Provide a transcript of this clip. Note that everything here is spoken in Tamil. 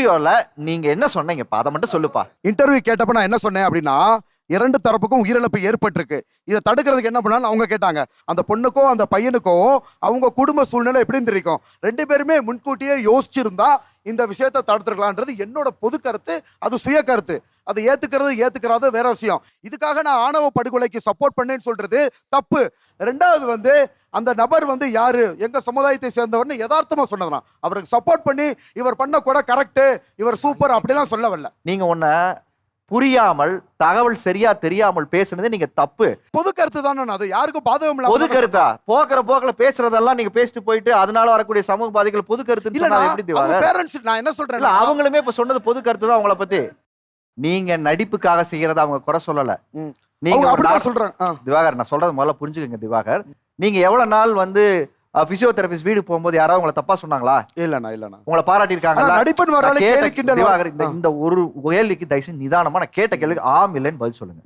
வீடியோல நீங்க என்ன சொன்னீங்க? அதை மட்டும் சொல்லுப்பா. இன்டர்வியூ கேட்டப்ப நான் என்ன சொன்னேன் அப்படின்னா இரண்டு தரப்புக்கும் உயிரிழப்பு ஏற்பட்டிருக்கு. இதை தடுக்கிறதுக்கு என்ன பண்ணாலும் அவங்க கேட்டாங்க. அந்த பொண்ணுக்கோ அந்த பையனுக்கோ அவங்க குடும்ப சூழ்நிலை எப்படின்னு தெரியும் ரெண்டு பேருமே முன்கூட்டியே யோசிச்சிருந்தா இந்த விஷயத்தை தடுத்துருக்கலான்றது என்னோட பொது கருத்து அது சுய கருத்து. அதை ஏத்துக்கிறது ஏத்துக்கிறாது வேற விஷயம். இதுக்காக நான் ஆணவ படுகொலைக்கு சப்போர்ட் பண்ணேன்னு சொல்றது தப்பு. ரெண்டாவது வந்து அந்த நபர் வந்து யாரு? எங்க சமுதாயத்தை சேர்ந்தவர்னு யதார்த்தமா சொன்னதுனா அவருக்கு சப்போர்ட் பண்ணி இவர் பண்ண கூட கரெக்ட் இவர் சூப்பர் அப்படிலாம் சொல்ல வரல நீங்க உன்ன புரியாமல் தகவல் சரியா தெரியாமல் பேசுனது நீங்க தப்பு. பொது கருத்து தானே அது யாருக்கும் பாதகம் இல்லாம பொது கருத்தா? போக்குற போக்குல பேசுறதெல்லாம் நீங்க பேசிட்டு போயிட்டு அதனால வரக்கூடிய சமூக பாதிகள் பொது கருத்துன்னு இல்ல எப்படி பேரண்ட்ஸ் நான் என்ன சொல்றேன் இல்ல அவங்களுமே இப்ப சொன்னது பொது கருத்து தான் அவங்கள பத்தி. நீங்க நடிப்புக்காக செய்யறத அவங்க குறை சொல்லல. நீங்க அப்படிதான் ஆ. திவாகர் நான் சொல்றது முதல்ல புரிஞ்சுக்கங்க திவாகர். நீங்க எவ்வளவு நாள் வந்து பிசியோதெரபிஸ்ட் வீடு போகும்போது யாராவது உங்களை தப்பா சொன்னாங்களா? இல்லண்ணா இல்லண்ணா. உங்களை பாராட்டி ஆனா இருக்காங்களா நடிப்பன் வராலே. இந்த ஒரு கேள்விக்கு தயவுசெய்து நிதானமா நான் கேட்ட கேள்விக்கு ஆம் இல்லைன்னு பதில் சொல்லுங்க.